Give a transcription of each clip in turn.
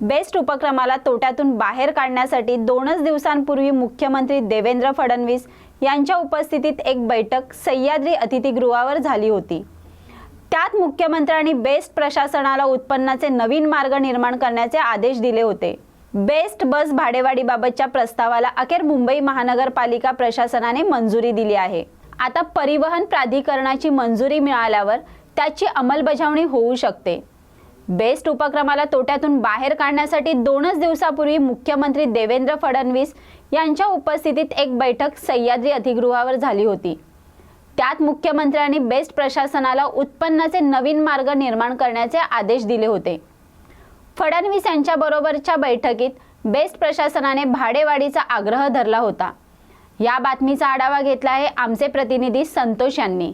Best उपक्रमाला तोट्यातून बाहेर काढण्यासाठी दोनच दिवसांपूर्वी मुख्यमंत्री देवेंद्र फडणवीस यांच्या उपस्थितीत एक बैठक सह्याद्री अतिथीगृहावर झाली होती. त्यात मुख्यमंत्र्यांनी बेस्ट प्रशासनाला उत्पन्नाचे नवीन मार्ग निर्माण करण्याचे आदेश दिले होते. बेस्ट बस भाडेवाढीबाबतच्या प्रस्तावाला अखेर मुंबई महानगरपालिका प्रशासनाने मंजुरी दिली आहे. आता परिवहन प्राधिकरणाची मंजुरी मिळाल्यावर त्याची अंमलबजावणी होऊ शकते. बेस्ट उपक्रमाला तोट्यातून बाहेर काढण्यासाठी दोनच दिवसापूर्वी मुख्यमंत्री देवेंद्र फडणवीस यांच्या उपस्थितीत एक बैठक सह्याद्री अधिगृहावर झाली होती. त्यात मुख्यमंत्र्यांनी बेस्ट प्रशासनाला उत्पन्नाचे नवीन मार्ग निर्माण करण्याचे आदेश दिले होते. फडणवीस यांच्याबरोबरच्या बैठकीत बेस्ट प्रशासनाने भाडेवाढीचा आग्रह धरला होता. या बातमीचा आढावा घेतला आहे आमचे प्रतिनिधी संतोष यांनी.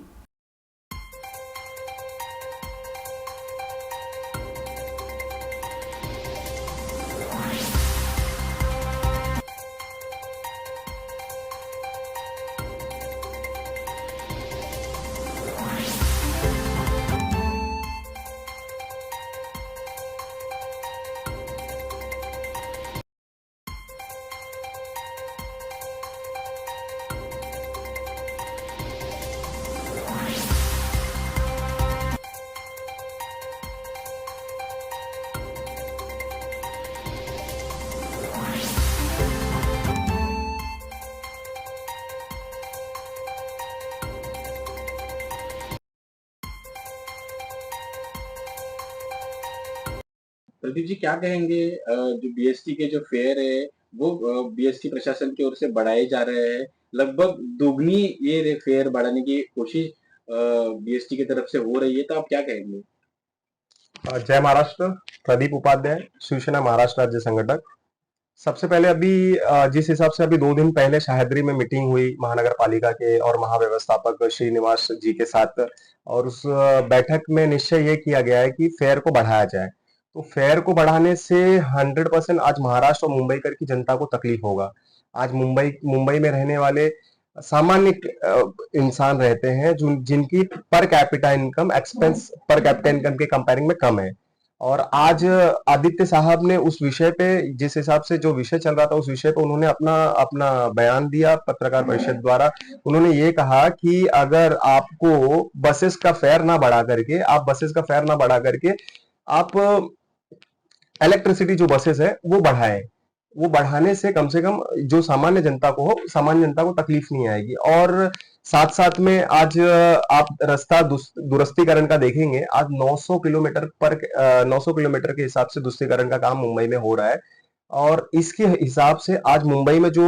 प्रदीप जी, क्या कहेंगे? जो बीएसटी के जो फेयर है, वो बीएसटी प्रशासन की ओर से बढ़ाए जा रहे हैं। लगभग दुगनी ये फेयर बढ़ाने की कोशिश बीएसटी की तरफ़ से हो रही है तो आप क्या कहेंगे? जय महाराष्ट्र। प्रदीप उपाध्याय, शिवसेना महाराष्ट्र राज्य संगठक। सबसे पहले अभी जिस हिसाब से अभी दो दिन पहले शाहदरी में मीटिंग हुई महानगर पालिका के और महाव्यवस्थापक श्रीनिवास जी के साथ, और उस बैठक में निश्चय ये किया गया है कि फेयर को बढ़ाया जाए। तो फेयर को बढ़ाने से हंड्रेड परसेंट आज महाराष्ट्र और मुंबई कर की जनता को तकलीफ़ होगा। आज मुंबई मुंबई में रहने वाले सामान्य इंसान रहते हैं जो, जिनकी per capita income expense per capita income के कंपेयरिंग में कम है। और आज आदित्य साहब ने उस विषय पे, जिस हिसाब से जो विषय चल रहा था, उस विषय पे उन्होंने अपना अपना बयान दिया पत्रकार परिषद द्वारा। उन्होंने ये कहा कि अगर आपको बसेस का फेयर ना बढ़ा करके, आप बसेस का फेयर ना बढ़ा करके, आप इलेक्ट्रिसिटी जो बसेस है वो बढ़ाए। वो बढ़ाने से कम से कम जो सामान्य जनता को हो सामान्य जनता को तकलीफ़ नहीं आएगी। और साथ साथ में आज आप रास्ता दुरस्तीकरण का देखेंगे आज 900 किलोमीटर पर अ, 900 किलोमीटर के हिसाब से दुरुस्तीकरण का काम मुंबई में हो रहा है। और इसके हिसाब से आज मुंबई में जो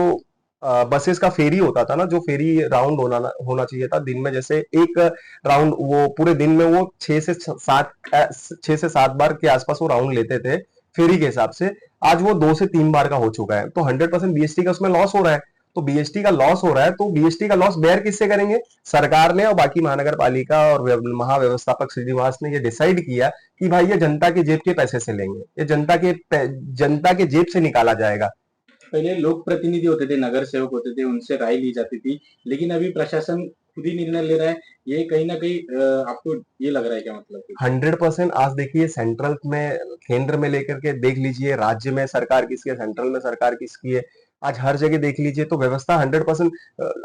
बसेस का फेरी होता था ना जो फेरी राउंड होना होना चाहिए था दिन में जैसे एक राउंड वो पूरे दिन में वो छह से सात छह से सात बार के आसपास वो राउंड लेते थे। फेरी के हिसाब से आज वो दो से तीन बार का हो चुका है। तो हंड्रेड परसेंट बीएसटी का उसमें लॉस हो रहा है। तो बीएसटी का लॉस हो रहा है तो बीएसटी का लॉस बेयर किससे करेंगे? सरकार ने और बाकी महानगर पालिका और महाव्यवस्थापक श्रीनिवास ने ये डिसाइड किया कि भाई ये जनता के जेब के पैसे से लेंगे। ये जनता के जनता के जेब से निकाला जाएगा। पहले लोक प्रतिनिधि होते थे, नगर सेवक होते थे, उनसे राय ली जाती थी, लेकिन अभी प्रशासन खुद ही निर्णय ले रहा है ये कहीं ना कहीं आपको ये लग रहा है क्या मतलब? हंड्रेड परसेंट आज देखिए सेंट्रल में, केंद्र में लेकर के देख लीजिए, राज्य में सरकार किसकी है सेंट्रल में सरकार किसकी है, आज हर जगह देख लीजिए तो व्यवस्था हंड्रेड परसेंट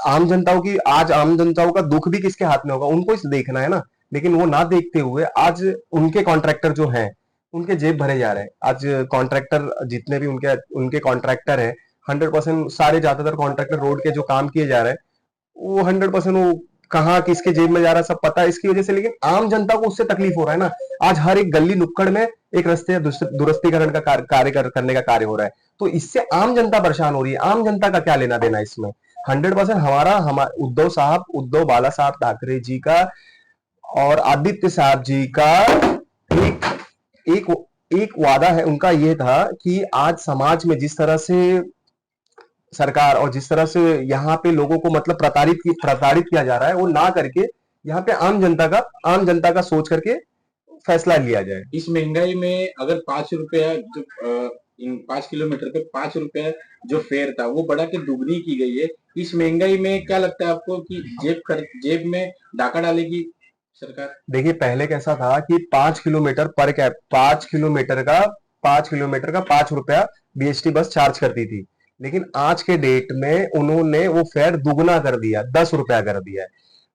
आम जनताओं की, आज आम जनताओं का दुख भी किसके हाथ में होगा, उनको इस देखना है ना, लेकिन वो ना देखते हुए आज उनके कॉन्ट्रैक्टर जो हैं, उनके जेब भरे जा रहे हैं। आज कॉन्ट्रैक्टर जितने भी उनके उनके कॉन्ट्रैक्टर हैं, हंड्रेड परसेंट सारे ज़्यादातर कॉन्ट्रैक्टर रोड के जो काम किए जा रहे हैं वो हंड्रेड परसेंट वो कहाँ किसके जेब में जा रहा सब पता है इसकी वजह से लेकिन आम जनता को उससे तकलीफ़ हो रहा है ना। आज हर एक गली नुक्कड़ में एक रस्ते दुरुस्त- दुरुस्तीकरण का कार्य कर, करने का कार्य हो रहा है। तो इससे आम जनता परेशान हो रही है। आम जनता का क्या लेना देना इसमें? हंड्रेड परसेंट हमारा हमारा उद्धव साहब उद्धव बाला साहब ठाकरे जी का और आदित्य साहब जी का एक एक एक वादा है। उनका ये था कि आज समाज में जिस तरह से सरकार और जिस तरह से यहाँ पे लोगों को मतलब प्रताड़ित की प्रताड़ित किया जा रहा है वो ना करके यहाँ पे आम जनता का आम जनता का सोच करके फैसला लिया जाए। इस महँगाई में अगर पाँच रुपया जो इन पाँच किलोमीटर पे पाँच रुपया जो फेयर था वो बढ़ा के दुगनी की गई है। इस महँगाई में क्या लगता है आपको कि जेब खर्च जेब में डाका डालेगी सरकार? देखिए पहले कैसा था कि पाँच किलोमीटर पर कैप पाँच किलोमीटर का पाँच किलोमीटर का पाँच रुपया बीएसटी बस चार्ज करती थी। लेकिन आज के डेट में उन्होंने वो फेयर दुगना कर दिया, दस रुपया कर दिया है।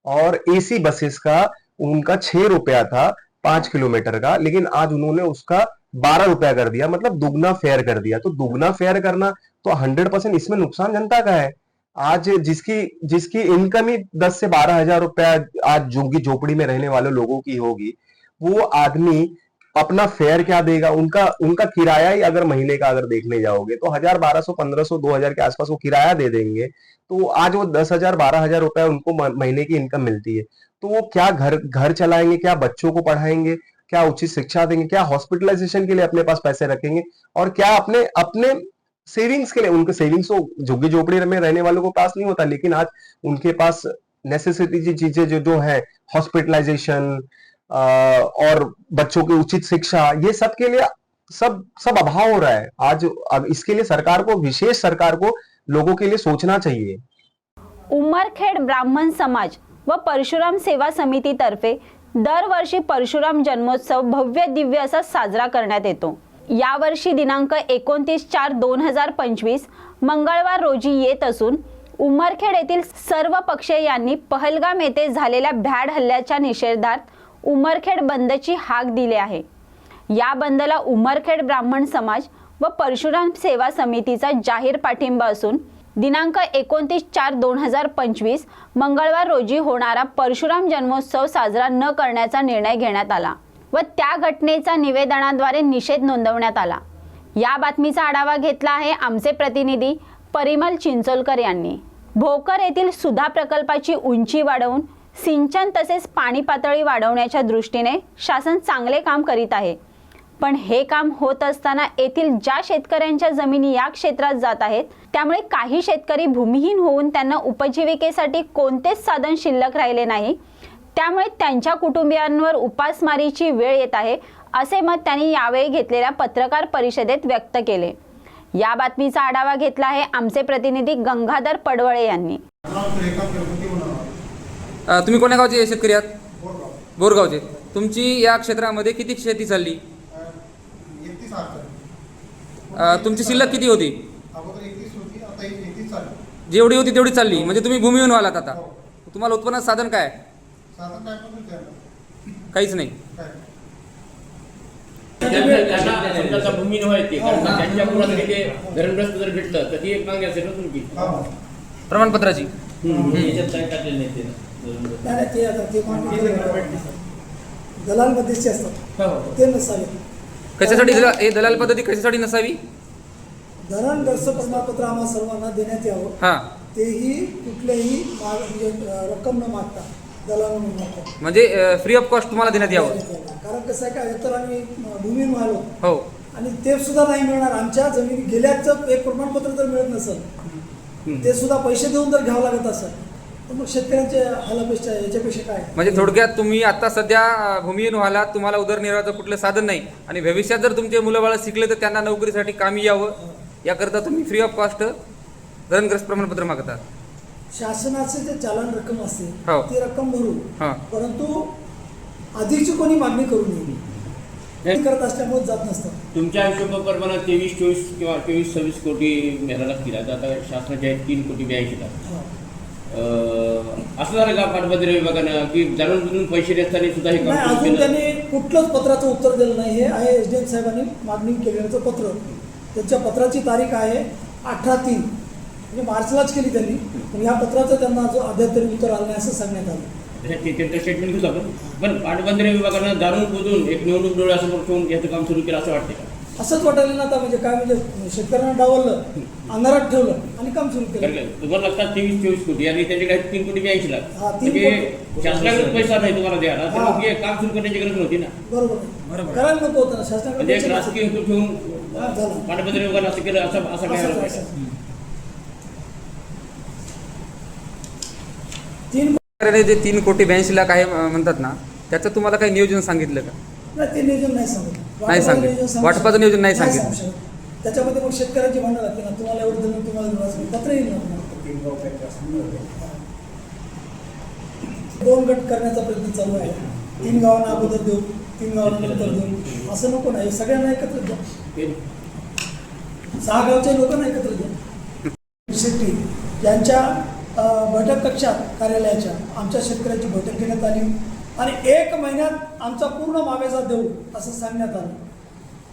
और एसी बसेस का उनका छह रुपया था, पाँच किलोमीटर का, लेकिन आज उन्होंने उसका बारह रुपया कर दिया मतलब दुगना फेयर कर दिया। तो दुगना फेयर करना तो हंड्रेड परसेंट इसमें नुकसान जनता का है। आज जिसकी जिसकी इनकम ही दस से बारह हज़ार रुपया आज झुग्गी झोपड़ी में रहने वाले लोगों की होगी, वो आदमी अपना फेयर क्या देगा? उनका उनका किराया ही अगर महीने का अगर देखने जाओगे तो हज़ार बारह सौ, पंद्रह सौ, दो हज़ार के आसपास वो किराया दे देंगे। तो आज वो दस हज़ार, बारह हज़ार रुपया उनको महीने की इनकम मिलती है। तो वो क्या घर घर चलाएँगे, क्या बच्चों को पढ़ाएँगे, क्या उचित शिक्षा देंगे, क्या हॉस्पिटलाइजेशन के लिए अपने पास पैसे रखेंगे, और क्या अपने अपने सेविंग्स के लिए, उनके सेविंग्स तो झुग्गी झोपड़ी में रहने वालों को पास नहीं होता, लेकिन आज उनके पास नेसेसिटी चीज़ें जो जो है हॉस्पिटलाइजेशन और बच्चों की उचित शिक्षा ये सब के लिए सब सब अभाव हो रहा है। आज अब इसके लिए सरकार को विशेष सरकार को लोगों के लिए सोचना चाहिए। उमरखेड ब्राह्मण समाज व परशुराम सेवा समितीतर्फे दरवर्षी परशुराम जन्मोत्सव भव्य दिव्य असा साजरा करण्यात येतो. यावर्षी दिनांक एकोणतीस चार दोन हजार पंचवीस मंगळवार रोजी येत असून उमरखेड येथील सर्व पक्षीय यांनी पहलगाम येथे झालेल्या भ्याड हल्ल्याच्या निषेधार्थ उमरखेड बंदची हाक दिली आहे. या बंदला उमरखेड ब्राह्मण समाज व परशुराम सेवा समितीचा जाहीर पाठिंबा असून दिनांक एकोणतीस चार दोन हजार पंचवीस मंगळवार रोजी होणारा परशुराम जन्मोत्सव साजरा न करण्याचा निर्णय घेण्यात आला व त्या घटनेचा निवेदनाद्वारे निषेध नोंदवण्यात आला. या बातमीचा आढावा घेतला आहे आमचे प्रतिनिधी परिमल चिंचोलकर यांनी. भोकर येथील सुधा प्रकल्पाची उंची वाढवून सिंचन तसेच पाणी पातळी वाढवण्याच्या दृष्टीने शासन चांगले काम करीत आहे. पण हे काम होत असताना येथील ज्या शेतकऱ्यांच्या जमिनी या क्षेत्रात जात आहेत त्यामुळे काही शेतकरी भूमिहीन होऊन त्यांना उपजीविकेसाठी कोणतेच साधन शिल्लक राहिले नाही. त्यामुळे त्यांच्या कुटुंबियांवर उपासमारीची वेळ येत आहे असे मत त्यांनी यावेळी घेतलेल्या पत्रकार परिषदेत व्यक्त केले. या बातमीचा आढावा घेतला आहे आमचे प्रतिनिधी गंगाधर पडवळे यांनी. तुम्ही कोण्या गावचे शेतकरी आहात? बोरगावचे. तुमची या क्षेत्रामध्ये किती शेती चालली? अ, तुमची शिल्लक किती होती? जेवढी होती तेवढी चालली. म्हणजे तुम्ही भूमीहून आलात आता. तुम्हाला उत्पन्नाचं साधन काय काहीच नाही. काय? त्यांना त्यांना समजा भूमी नव्हती कारण का त्यांच्या मुलात ते धरणग्रस्त जर भेटलं तर ती एक मागणी असेल ना तुमची. हा. प्रमाणपत्राची. याच्यात काय टाकलेलं नाही ते. नाही ते आता ते दलाल मध्यस्थी असतात. हो, हो. ते नसावे. कशासाठी हे दलाल पद्धती कशासाठी नसावी? धरण दर्श प्रमाणपत्र आम्हा सर्वांना देण्यात यावं. हां. तेही कुठल्याही म्हणजे रक्कम न मागता दलाल न मागता म्हणजे फ्री ऑफ कॉस्ट तुम्हाला देण्यात यावं. कारण कसं आहे का एकतर आम्ही भूमीहून आलो. हो. आणि ते सुद्धा नाही मिळणार. आमच्या जमिनी गेल्याचं एक प्रमाणपत्र जर मिळत नसेल. ते सुद्धा पैसे देऊन जर घ्यावं लागत असेल. तर मग शेतकऱ्यांचे हालापेक्षा याच्यापेक्षा काय? म्हणजे थोडक्यात तुम्ही आता सध्या भूमिहीन व्हालात तुम्हाला उदरनिर्वाहाचं कुठलं साधन नाही. आणि भविष्यात जर तुमचे मुलं बाळ शिकले तर त्यांना नोकरीसाठी कामी यावं. याकरता तुम्ही फ्री ऑफ कॉस्ट धरणग्रस्त प्रमाणपत्र मागता. शासनाचे जे चालन रक्कम असते हो. ती रक्कम भरू. हां. परंतु आधीची कोणी मागणी करू नये. करत असल्यामुळे जात नसतात तुमच्या हिशोबाप्रमाणे तेवीस चोवीस किंवा तेवीस सव्वीस कोटी मिळायला लागतील आता आता शासनाचे आहेत तीन कोटी ब्याऐंशी लाख हा. असं झालं का पाटबंधारे विभागानं? की जाणून बुजून पैसे देताना सुद्धा हे नाही अजून केलं त्यांनी कुठलंच पत्राचं उत्तर दिलं नाही. हे आहे एस डी एम साहेबांनी मागणी केलेलं पत्र. त्यांच्या पत्राची तारीख आहे अठरा तीन. म्हणजे मार्चलाच केली त्यांनी. पण या पत्राचं त्यांना अजून अद्याप तरी उत्तर आलं नाही असं सांगण्यात आलं. त्याच्यात ते- त्यांचं स्टेटमेंट घेऊ आपण पण पाटबंधारे विभागानं जाणून बुजून एक निवडणूक डोळ्यासमोर ठेवून याचं काम सुरू केलं असं वाटतं का? असंच वाटायला ना आता म्हणजे काय म्हणजे शेतकऱ्यांना डावललं अंधारात ठेवलं आणि काम सुरू केलं. तुम्हाला लागतात तेवीस चोवीस कोटी आणि त्याच्याकडे तीन कोटी ब्याऐंशी लाख. शासनाकडे पैसा नाही तुम्हाला द्यायला. तर. मग काम सुरू करण्याची गरज नव्हती ना. बरोबर. करायला नको होतं ना शासनाकडे म्हणजे एक राजकीय. हेतू ठेवून हा, विभागानं असं केलं असं असं काय. तीन जे तीन कोटी ब्याऐंशी लाख आहे म्हणतात ना त्याचं तुम्हाला काही नियोजन सांगितलं का? नाही ते नियोजन नाही सांगितलं. नाही सांगितलं. वाटपाचं नियोजन नाही सांगितलं. त्याच्यामध्ये मग शेतकऱ्यांची भांडण लागते ना. तुम्हाला एवढं दिलं तुम्हाला पत्र येईल ना. दोन गट करण्याचा प्रयत्न चालू आहे. तीन गावांना अगोदर देऊ तीन गावांना उत्तर देऊन. असं नको नाही सगळ्यांना एकत्र द्या. सहा गावच्या लोकांना एकत्र द्या. शेट्टी यांच्या बैठक कक्षात कार्यालयाच्या आमच्या शेतकऱ्यांची बैठक घेण्यात आली. आणि एक महिन्यात आमचा पूर्ण मावेजा देऊ असं सांगण्यात आलं.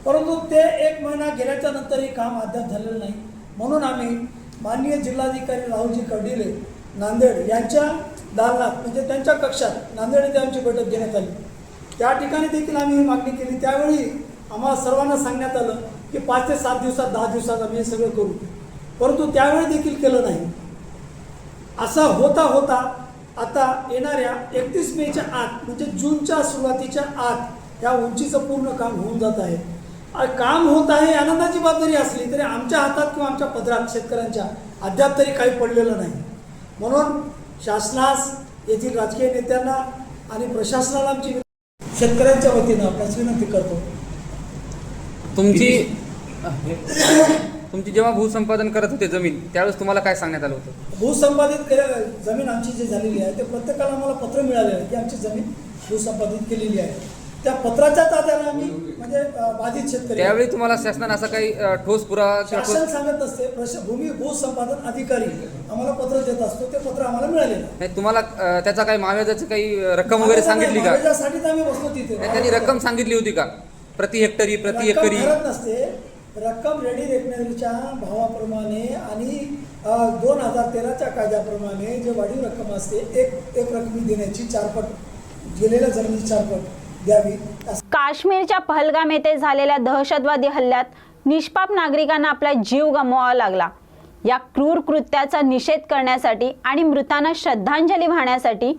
परंतु ते एक महिना गेल्याच्या नंतरही काम अद्याप झालेलं नाही. म्हणून आम्ही माननीय जिल्हाधिकारी राहुलजी कर्डिले नांदेड यांच्या दालनात म्हणजे त्यांच्या कक्षात नांदेड येथे आमची बैठक घेण्यात आली. त्या ठिकाणी देखील आम्ही ही मागणी केली. त्यावेळी आम्हाला सर्वांना सांगण्यात आलं की पाच ते सात दिवसात दहा दिवसात आम्ही हे सगळं करू. परंतु त्यावेळी देखील केलं नाही. असा होता होता आता येणाऱ्या एकतीस मेच्या आत म्हणजे जूनच्या सुरुवातीच्या आत या उंचीचं पूर्ण काम होऊन जात आहे. काम होत आहे आनंदाची बातमी असली तरी आमच्या हातात किंवा आमच्या पदरात शेतकऱ्यांच्या अद्याप तरी काही पडलेलं नाही. म्हणून शासनास येथील राजकीय नेत्यांना आणि प्रशासनाला आमची शेतकऱ्यांच्या वतीनं आपल्यास विनंती करतो. तुमची तुमची जेव्हा भूसंपादन करत होते जमीन त्यावेळेस तुम्हाला काय सांगण्यात आलं होतं? भूसंपादित केल्या जमीन आमची जी झालेली आहे ते प्रत्येकाला आम्हाला पत्र मिळालेलं आहे की आमची जमीन भूसंपादित केलेली आहे. त्या पत्राच्याच आधारे आम्ही म्हणजे बाधित शेतकरी त्यावेळी तुम्हाला शासनाने असा काही ठोस पुरावा शासन सांगत असते भूमी भूसंपादन अधिकारी आम्हाला पत्र देत असतो ते पत्र आम्हाला मिळालेलं आहे. नाही तुम्हाला त्याचा काही माव्याजाची काही रक्कम वगैरे सांगितली का? माझ्यासाठीच आम्ही बसतो तिथे. त्यांनी रक्कम सांगितली होती का? प्रति हेक्टरी प्रति एकरी? नसते. रक्कम रेडी रेकनरीच्या भावाप्रमाणे आणि दोन हजार तेराच्या कायद्याप्रमाणे जे वाढीव रक्कम असते एक एक रकमी देण्याची चारपट गेलेल्या जमिनी चारपट द्यावी. काश्मीरच्या पहलगाम येथे झालेल्या दहशतवादी हल्ल्यात निष्पाप नागरिकांना आपला जीव गमवावा लागला. या क्रूर कृत्याचा निषेध करण्यासाठी आणि मृतांना श्रद्धांजली वाहण्यासाठी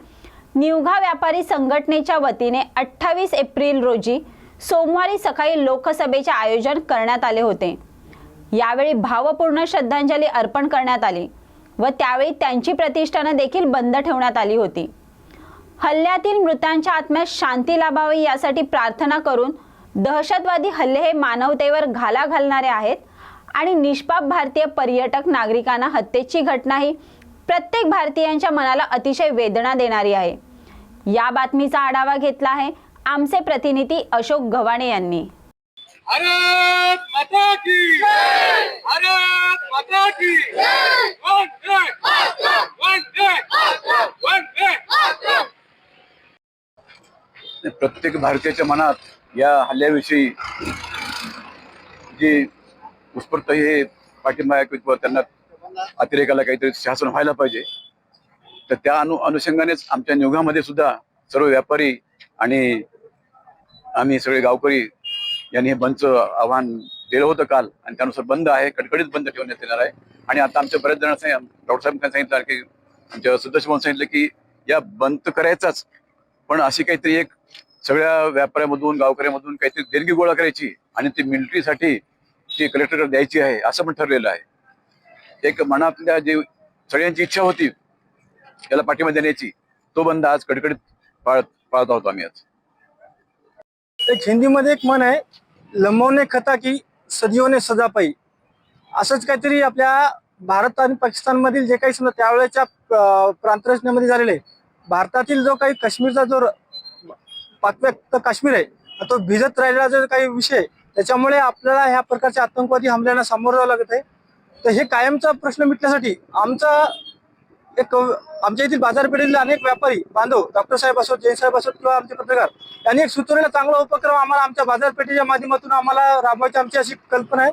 निवघा व्यापारी संघटनेच्या वतीने अठ्ठावीस एप्रिल रोजी सोमवारी सकाळी लोकसभेचे आयोजन करण्यात आले होते. यावेळी भावपूर्ण श्रद्धांजली अर्पण करण्यात आली व त्यावेळी त्यांची प्रतिष्ठानं देखील बंद ठेवण्यात आली होती. हल्ल्यातील मृतांच्या आत्म्यात शांती लाभावी यासाठी प्रार्थना करून दहशतवादी हल्ले हे मानवतेवर घाला घालणारे आहेत आणि निष्पाप भारतीय पर्यटक नागरिकांना हत्येची घटना ही प्रत्येक भारतीयांच्या मनाला अतिशय वेदना देणारी आहे. या बातमीचा आढावा घेतला आहे आमचे प्रतिनिधी अशोक गव्हाणे यांनी. प्रत्येक भारतीयाच्या मनात या हल्ल्याविषयी जी उत्स्फूर्त हे पाठिंबा आहे किंवा त्यांना अतिरेकाला काहीतरी शासन व्हायला पाहिजे तर त्या अनु अनुषंगानेच आमच्या नियोगामध्ये सुद्धा सर्व व्यापारी आणि आम्ही सगळे गावकरी यांनी हे बंदचं आव्हान दिलं होतं काल आणि त्यानुसार बंद आहे कडकडीत बंद ठेवण्यात येणार आहे. आणि आता आमच्या बऱ्याच जण डॉक्टर साहेबांनी सांगितलं की आमच्या सदस्य म्हणून सांगितलं की या बंद करायचाच पण अशी काहीतरी एक सगळ्या व्यापाऱ्यामधून गावकऱ्यामधून काहीतरी देणगी गोळा करायची आणि ती मिलिटरीसाठी ती कलेक्टर द्यायची आहे असं पण ठरलेलं आहे. एक मनातल्या जे सगळ्यांची इच्छा होती त्याला पाठिंबा देण्याची तो बंद आज कडकडीत पाळत पाळत आहोत आम्ही आज. एक हिंदीमध्ये एक म्हण आहे लंबवणे खता की सदियोने सजा पाई. असंच काहीतरी आपल्या भारत आणि पाकिस्तानमधील जे काही समजा त्यावेळेच्या प्रांतरचनेमध्ये झालेलं आहे भारतातील जो काही काश्मीरचा जो पाकव्यक्त काश्मीर आहे तो भिजत राहिलेला जो काही विषय आहे, त्याच्यामुळे आपल्याला ह्या प्रकारच्या आतंकवादी हमल्यांना सामोरं जावं लागत आहे. तर हे कायमचा प्रश्न मिटण्यासाठी आमचा एक आमच्या येथील बाजारपेठेतील अनेक व्यापारी बांधव डॉक्टर साहेब असोत जैन साहेब असोत किंवा आमचे पत्रकार यांनी एक सुचवलेला चांगला उपक्रम आम्हाला आमच्या बाजारपेठेच्या माध्यमातून आम्हाला राबवायची आमची अशी कल्पना आहे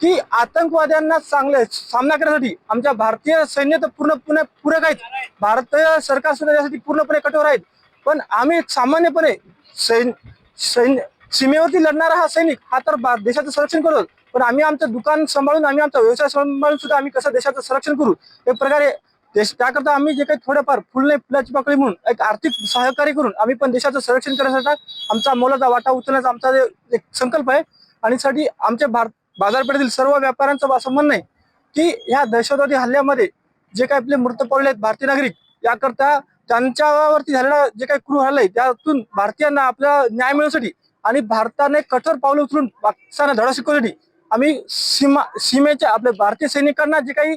की आतंकवाद्यांना चांगले सामना करण्यासाठी आमच्या भारतीय सैन्य तर पूर्णपणे पूरक आहेत. भारतीय सरकार सुद्धा यासाठी पूर्णपणे कठोर आहेत. पण आम्ही सामान्यपणे सैन सैन्य सीमेवरती लढणारा हा सैनिक हा तर देशाचं संरक्षण करतो पण आम्ही आमचं दुकान सांभाळून आम्ही आमचा व्यवसाय सांभाळून सुद्धा आम्ही कसं देशाचं संरक्षण करू? एक प्रकारे देश त्याकरता आम्ही जे काही थोडंफार फुल नाही फुलाची पाकळी म्हणून एक आर्थिक सहकार्य करून आम्ही पण देशाचं संरक्षण करण्यासाठी आमचा मोलाचा वाटा उचलण्याचा आमचा एक संकल्प आहे. आणि साठी आमच्या भारत बाजारपेठेतील सर्व व्यापाऱ्यांचं असं म्हणणं आहे की ह्या दहशतवादी हल्ल्यामध्ये जे काही आपले मृत पडले आहेत भारतीय नागरिक याकरता त्यांच्यावरती झालेला जे काही क्रू हल्ला आहे त्यातून भारतीयांना आपला न्याय मिळवण्यासाठी आणि भारताने कठोर पावलं उचलून पाकिस्तानला धडा शिकवण्यासाठी आम्ही सीमा सीमेच्या आपल्या भारतीय सैनिकांना जे काही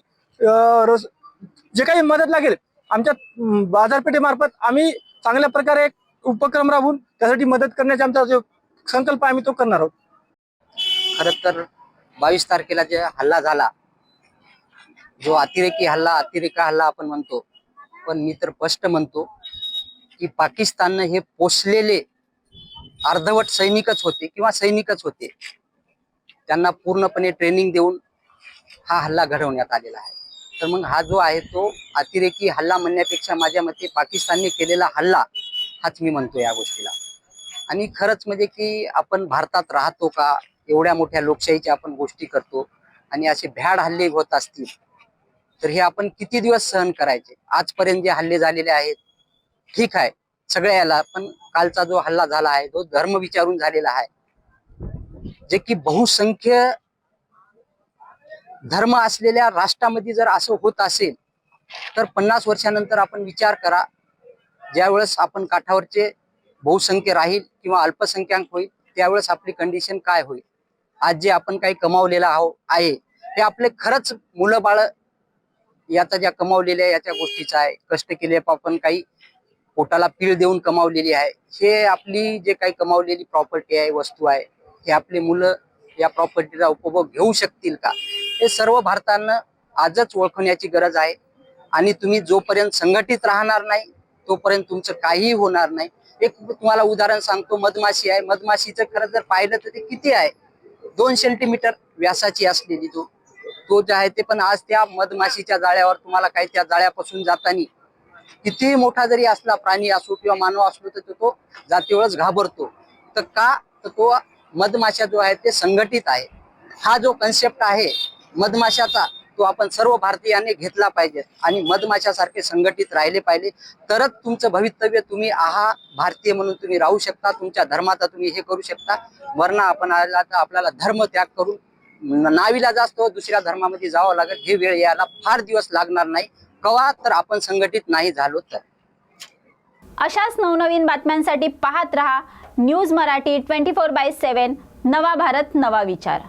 जे काही मदत लागेल आमच्या बाजारपेठेमार्फत आम्ही चांगल्या प्रकारे एक उपक्रम राबवून त्यासाठी मदत करण्याचा आमचा जो संकल्प आम्ही तो करणार आहोत. खर तर बावीस तारखेला जे हल्ला झाला जो अतिरेकी हल्ला अतिरेका हल्ला आपण म्हणतो पण मी तर स्पष्ट म्हणतो की पाकिस्ताननं हे पोचलेले अर्धवट सैनिकच होते किंवा सैनिकच होते त्यांना पूर्णपणे ट्रेनिंग देऊन हा हल्ला घडवण्यात आलेला आहे. तर मग हा जो आहे तो अतिरेकी हल्ला म्हणण्यापेक्षा माझ्या मते पाकिस्तानने केलेला हल्ला हाच मी म्हणतो या गोष्टीला. आणि खरंच म्हणजे की आपण भारतात राहतो का एवढ्या मोठ्या लोकशाहीच्या आपण गोष्टी करतो आणि असे भ्याड हल्ले होत असतील तर हे आपण किती दिवस सहन करायचे? आजपर्यंत जे हल्ले झालेले आहेत ठीक आहे सगळ्या याला पण कालचा जो हल्ला झाला आहे तो धर्म विचारून झालेला आहे. जे की बहुसंख्य धर्म असलेल्या राष्ट्रामध्ये जर असं होत असेल तर पन्नास वर्षानंतर आपण विचार करा. ज्यावेळेस आपण काठावरचे बहुसंख्य राहील किंवा अल्पसंख्याक होईल त्यावेळेस आपली कंडिशन काय होईल? आज जे आपण काही कमावलेलं आहो आहे ते आपले खरंच मुलं बाळ याचा ज्या कमावलेल्या याच्या गोष्टीचा आहे. कष्ट केले आपण काही पोटाला पीळ देऊन कमावलेली आहे. हे आपली जे काही कमावलेली प्रॉपर्टी आहे वस्तू आहे हे आपले मुलं या प्रॉपर्टीचा उपभोग घेऊ शकतील का? हे सर्व भारतानं आजच ओळखण्याची गरज आहे. आणि तुम्ही जोपर्यंत संघटित राहणार नाही तोपर्यंत तुमचं काहीही होणार नाही. एक तुम्हाला उदाहरण सांगतो मधमाशी आहे. मधमाशीचं खरं जर पाहिलं तर ते किती आहे? दोन सेंटीमीटर व्यासाची असलेली तो तो जे आहे ते पण आज त्या मधमाशीच्या जाळ्यावर तुम्हाला काही त्या जाळ्यापासून जाताना कितीही मोठा जरी असला प्राणी असो किंवा मानव असलो तर तो जातीवरच घाबरतो. तर का? तर तो मधमाशा जो आहे ते संघटित आहे. हा जो कन्सेप्ट आहे मधमाशाचा तो आपण सर्व भारतीयांनी घेतला पाहिजे आणि मधमाशासारखे संघटित राहिले पाहिजे. तरच तुमचं भवितव्य तुम्ही आहा भारतीय म्हणून तुम्ही राहू शकता तुमच्या धर्माचा तुम्ही हे करू शकता. वर्ण आपण आला तर आपल्याला धर्म त्याग करून नावीला जास्त दुसऱ्या धर्मामध्ये जावं लागेल. हे वेळ यायला फार दिवस लागणार नाही. कवा तर आपण संघटित नाही झालो तर. अशाच नवनवीन बातम्यांसाठी पाहत रहा news Marathi twenty four by seven. नवा भारत नवा विचार.